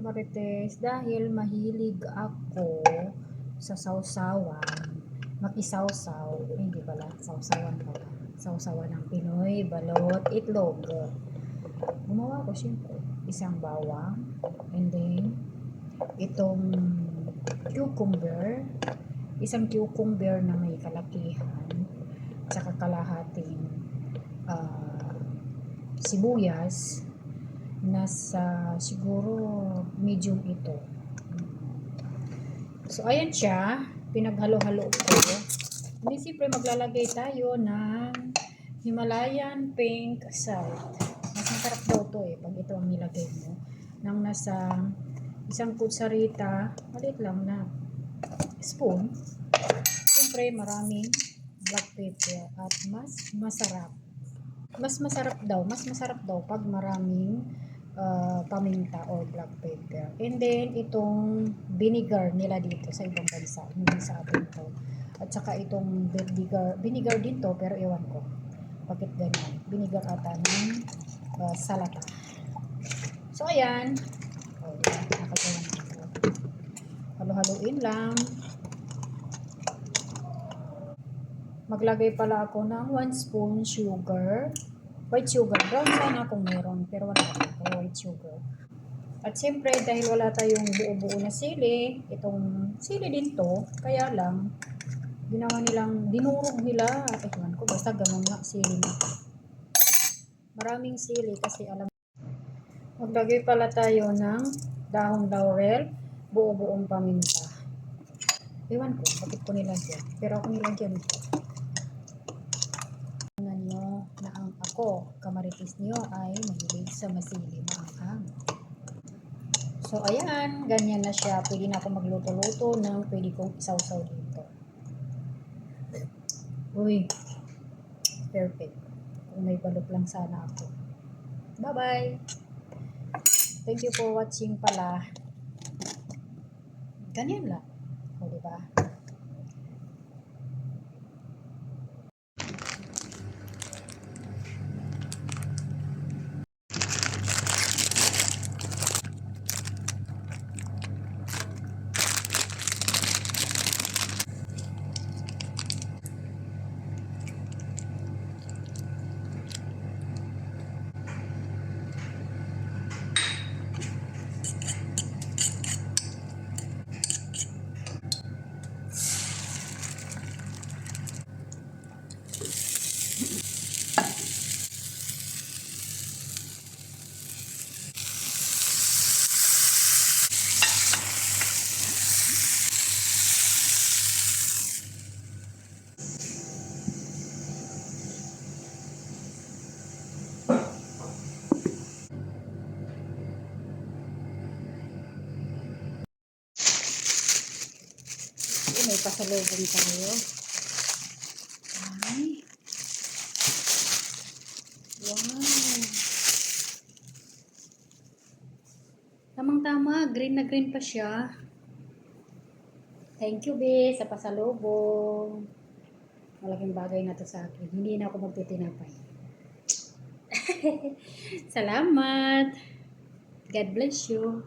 Marites dahil mahilig ako sa sausawan. Makisawsaw. Ay, hindi pala. Sausawan pala. Sausawan ng Pinoy, balot, itlog. Gumawa ko siyempre. Isang bawang. And then, itong cucumber. Isang cucumber na may kalakihan. Tsaka kalahating ah, sibuyas nasa siguro medium ito. So, ayan siya. Pinaghalo-halo ko. Hindi siyempre maglalagay tayo ng Himalayan pink salt. Mas masarap daw to eh, pag ito ang nilagay mo. Nang nasa isang kutsarita, maliit lang na spoon. Siyempre, maraming black pepper at mas masarap mas masarap daw, mas masarap daw pag maraming uh, paminta or black pepper. And then, itong vinegar nila dito sa ibang bansa, hindi sa atin to. At saka itong vinegar, vinegar din to, pero ewan ko. Bakit ganyan? Vinegar ata ng uh, salata. So, ayan. Oh. Halo-haluin lang. Maglagay pala ako ng 1 spoon sugar. White sugar. Brown sana kung meron. Pero wala ako. Kaya white sugar. At siyempre, dahil wala tayong buo-buo na sili, itong sili din to, kaya lang, ginawa nilang, dinurog nila, ewan ko, basta ganun nga, sili na. Maraming sili kasi alam, maglagay pala tayo ng dahong laurel, buo-buong paminta. Ewan ko, bakit ko nilagyan. Pero ako nilagyan ito. Ang ako, kamaritis nyo ay mahilig sa masili maanghang. So, ayan, ganyan na siya. Pwede na ako magluto-luto ng pwede kong isawsaw dito. Uy, perfect. Kung may balot lang sana ako. Bye-bye! Thank you for watching pala. Ganyan lang. O, diba? Eh, may pasalubong tayo. Ay. Wow. Tamang-tama, green na green pa siya. Thank you, be, sa pasalubong. Malaking bagay na to sa akin. Hindi na ako magtitinapay. Salamat. God bless you.